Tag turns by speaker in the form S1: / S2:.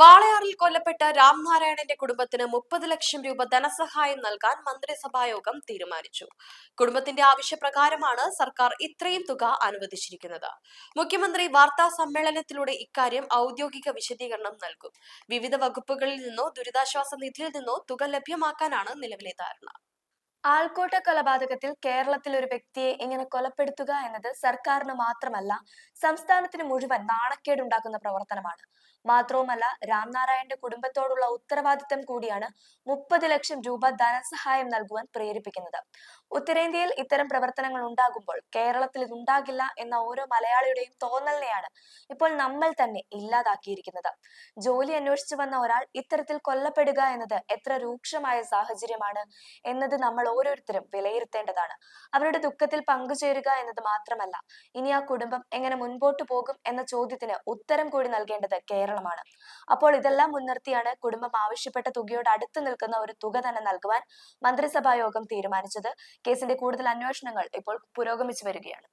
S1: വാളയാറിൽ കൊല്ലപ്പെട്ട രാംനാരായണന്റെ കുടുംബത്തിന് മുപ്പത് ലക്ഷം രൂപ ധനസഹായം നൽകാൻ മന്ത്രിസഭായോഗം തീരുമാനിച്ചു. കുടുംബത്തിന്റെ ആവശ്യപ്രകാരമാണ് സർക്കാർ ഇത്രയും തുക അനുവദിച്ചിരിക്കുന്നത്. മുഖ്യമന്ത്രി വാർത്താ സമ്മേളനത്തിലൂടെ ഇക്കാര്യം ഔദ്യോഗിക വിശദീകരണം നൽകും. വിവിധ വകുപ്പുകളിൽ നിന്നോ ദുരിതാശ്വാസ നിധിയിൽ നിന്നോ തുക ലഭ്യമാക്കാനാണ് നിലവിലെ ധാരണ.
S2: ആൾക്കൂട്ട കൊലപാതകത്തിൽ കേരളത്തിൽ ഒരു വ്യക്തിയെ എങ്ങനെ കൊലപ്പെടുത്തുക എന്നത് സർക്കാരിന് മാത്രമല്ല സംസ്ഥാനത്തിന് മുഴുവൻ നാണക്കേടുണ്ടാക്കുന്ന പ്രവർത്തനമാണ്. മാത്രവുമല്ല രാംനാരായണന്റെ കുടുംബത്തോടുള്ള ഉത്തരവാദിത്തം കൂടിയാണ് മുപ്പത് ലക്ഷം രൂപ ധനസഹായം നൽകുവാൻ പ്രേരിപ്പിക്കുന്നത്. ഉത്തരേന്ത്യയിൽ ഇത്തരം പ്രവർത്തനങ്ങൾ ഉണ്ടാകുമ്പോൾ കേരളത്തിൽ ഇതുണ്ടാകില്ല എന്ന ഓരോ മലയാളിയുടെയും തോന്നലിനെയാണ് ഇപ്പോൾ നമ്മൾ തന്നെ ഇല്ലാതാക്കിയിരിക്കുന്നത്. ജോലി അന്വേഷിച്ചു വന്ന ഒരാൾ ഇത്തരത്തിൽ കൊല്ലപ്പെടുക എന്നത് എത്ര രൂക്ഷമായ സാഹചര്യമാണ് എന്നത് നമ്മൾ ഓരോരുത്തരും വിലയിരുത്തേണ്ടതാണ്. അവരുടെ ദുഃഖത്തിൽ പങ്കുചേരുക എന്നത് മാത്രമല്ല ഇനി ആ കുടുംബം എങ്ങനെ മുൻപോട്ട് പോകും എന്ന ചോദ്യത്തിന് ഉത്തരം കൂടി നൽകേണ്ടത് കേരളമാണ്. അപ്പോൾ ഇതെല്ലാം മുൻനിർത്തിയാണ് കുടുംബം ആവശ്യപ്പെട്ട തുകയോട് അടുത്ത് നിൽക്കുന്ന ഒരു തുക തന്നെ നൽകുവാൻ മന്ത്രിസഭാ യോഗം തീരുമാനിച്ചത്. കേസിന്റെ കൂടുതൽ അന്വേഷണങ്ങൾ ഇപ്പോൾ പുരോഗമിച്ചു വരികയാണ്.